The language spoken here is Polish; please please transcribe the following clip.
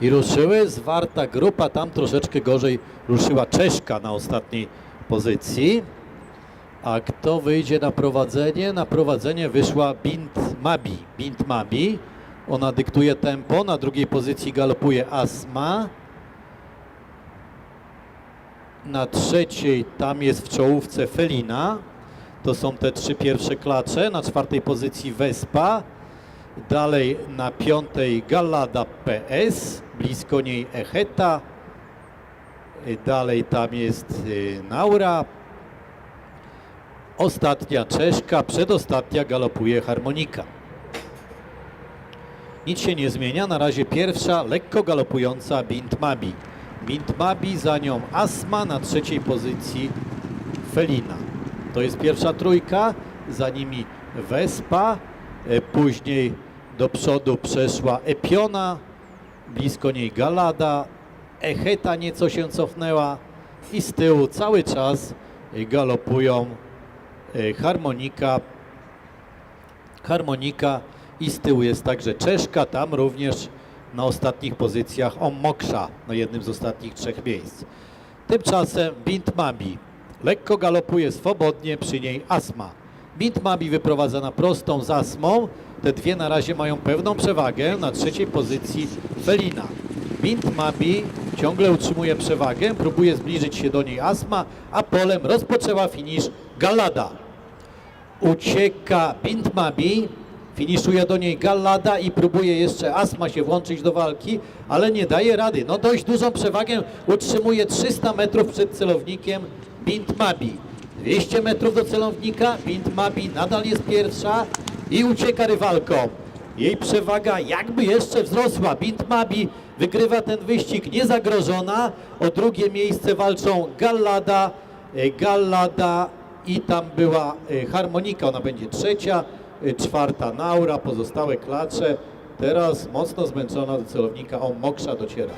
i ruszyły. Zwarta grupa, tam troszeczkę gorzej ruszyła Czeszka na ostatniej pozycji. A kto wyjdzie na prowadzenie? Na prowadzenie wyszła Bint Mabi. Bint Mabi. Ona dyktuje tempo. Na drugiej pozycji galopuje Asma. Na trzeciej tam jest w czołówce Felina. To są te trzy pierwsze klacze. Na czwartej pozycji Vespa. Dalej na piątej Gallada PS. Blisko niej Echeta. Y, Dalej tam jest y, Naura. Ostatnia Czeszka, przedostatnia galopuje Harmonika. Nic się nie zmienia, na razie pierwsza lekko galopująca Bint Mabi. Bint Mabi, za nią Asma, na trzeciej pozycji Felina. To jest pierwsza trójka, za nimi Vespa, e, później do przodu przeszła Epiona, blisko niej Galada, Echeta nieco się cofnęła i z tyłu cały czas galopują e, Harmonika, Harmonika i z tyłu jest także Czeszka, tam również na ostatnich pozycjach Omoksza, na jednym z ostatnich trzech miejsc. Tymczasem Bint Mabi lekko galopuje swobodnie, przy niej Asma. Bint Mabi wyprowadza na prostą z Asmą, te dwie na razie mają pewną przewagę, na trzeciej pozycji Felina. Bint Mabi ciągle utrzymuje przewagę, próbuje zbliżyć się do niej Asma, a polem rozpoczęła finisz Galada ucieka Bintmabi, finiszuje do niej Gallada i próbuje jeszcze Asma się włączyć do walki, ale nie daje rady. No dość dużą przewagę utrzymuje 300 metrów przed celownikiem Bintmabi. 200 metrów do celownika, Bintmabi nadal jest pierwsza i ucieka rywalką. Jej przewaga jakby jeszcze wzrosła. Bintmabi wygrywa ten wyścig niezagrożona. O drugie miejsce walczą Gallada, e, Gallada i tam była e, harmonika, ona będzie trzecia, e, czwarta Naura, pozostałe klacze. Teraz mocno zmęczona do celownika, o Moksza dociera.